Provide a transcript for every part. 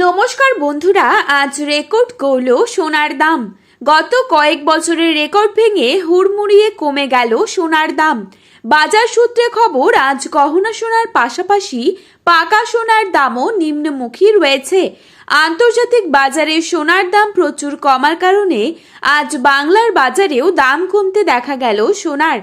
নমস্কার বন্ধুরা, আজ রেকর্ড করল সোনার দাম। গত কয়েক বছরের রেকর্ড ভেঙে হুড়মুড়িয়ে কমে গেল সোনার দাম। বাজার সূত্রে খবর, আজ গহনা সোনার পাশাপাশি পাকা সোনার দামও নিম্নমুখী রয়েছে। আন্তর্জাতিক বাজারে সোনার দাম প্রচুর কমার কারণে আজ বাংলার বাজারেও দাম কমতে দেখা গেল সোনার।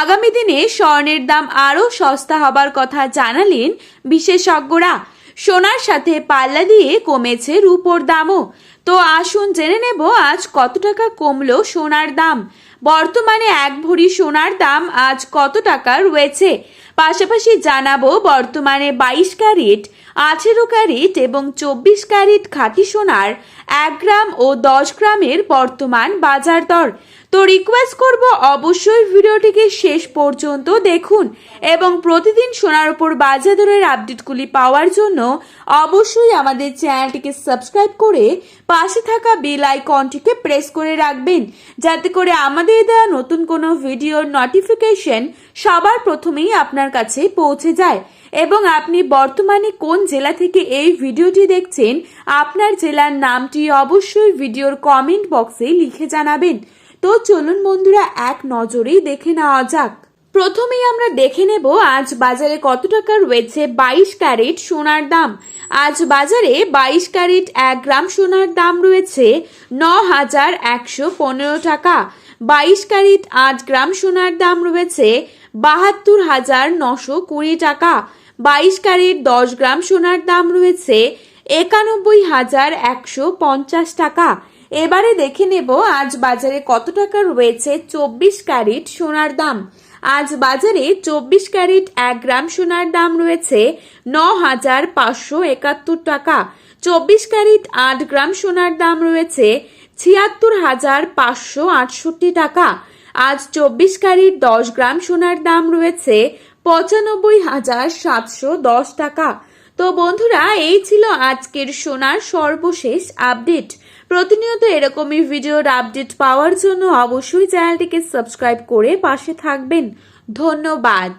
আগামী দিনে স্বর্ণের দাম আরও সস্তা হবার কথা জানালেন বিশেষজ্ঞরা। সোনার সাথে পাল্লা দিয়ে কমেছে রূপোর দামও। তো আসুন জেনে নেব আজ কত টাকা কমলো সোনার দাম। বর্তমানে এক ভরি সোনার দাম আজ কত টাকা রয়েছে? পাশাপাশি জানাব বর্তমানে বাইশ ক্যারেট আঠেরো ক্যারেট এবং চব্বিশ ক্যারেট খাঁটি সোনার এক গ্রাম ও দশ গ্রামের বর্তমান বাজার দর। তো রিকোয়েস্ট করব অবশ্যই ভিডিওটিকে শেষ পর্যন্ত দেখুন এবং প্রতিদিন সোনার উপর বাজার দরের আপডেটগুলি পাওয়ার জন্য অবশ্যই আমাদের চ্যানেলটিকে সাবস্ক্রাইব করে পাশে থাকা বেল আইকনটিকে প্রেস করে রাখবেন। যাতে করে আমাদের দেওয়া নতুন কোনো ভিডিওর নোটিফিকেশন সবার প্রথমেই আপনার কাছে পৌঁছে যায়। এবং আপনি বর্তমানে কোন জেলা থেকে এই ভিডিওটি দেখছেন, আপনার জেলার নামটি অবশ্যই ভিডিওর কমেন্ট বক্সে লিখে জানাবেন। তো চলুন বন্ধুরা, এক নজরেই দেখে নেওয়া যাক। প্রথমেই আমরা দেখে নেব, আজ বাজারে কত টাকা রয়েছে বাইশ ক্যারেট সোনার দাম। আজ বাজারে বাইশ ক্যারেট এক গ্রাম সোনার দাম রয়েছে ন হাজার একশো পনেরো টাকা। বাইশ ক্যারেট আট গ্রাম সোনার দাম রয়েছে বাহাত্তর হাজার নশো কুড়ি টাকা। বাইশ ক্যারেট দশ গ্রাম সোনার দাম রয়েছে একানব্বই হাজার একশো পঞ্চাশ টাকা। এবারে দেখে নেব আজ বাজারে কত টাকা রয়েছে চব্বিশ ক্যারেট সোনার দাম। আজ বাজারে চব্বিশ ক্যারেট এক গ্রাম সোনার দাম রয়েছে ন হাজার পাঁচশো একাত্তর টাকা। চব্বিশ ক্যারেট আট গ্রাম সোনার দাম রয়েছে ছিয়াত্তর হাজার পাঁচশো আটষট্টি টাকা। আজ চব্বিশ কারির দশ গ্রাম সোনার দাম রয়েছে পঁচানব্বই হাজার সাতশো দশ টাকা। তো বন্ধুরা, এই ছিল আজকের সোনার সর্বশেষ আপডেট। প্রতিনিয়ত এরকমই ভিডিওর আপডেট পাওয়ার জন্য অবশ্যই চ্যানেলটিকে সাবস্ক্রাইব করে পাশে থাকবেন। ধন্যবাদ।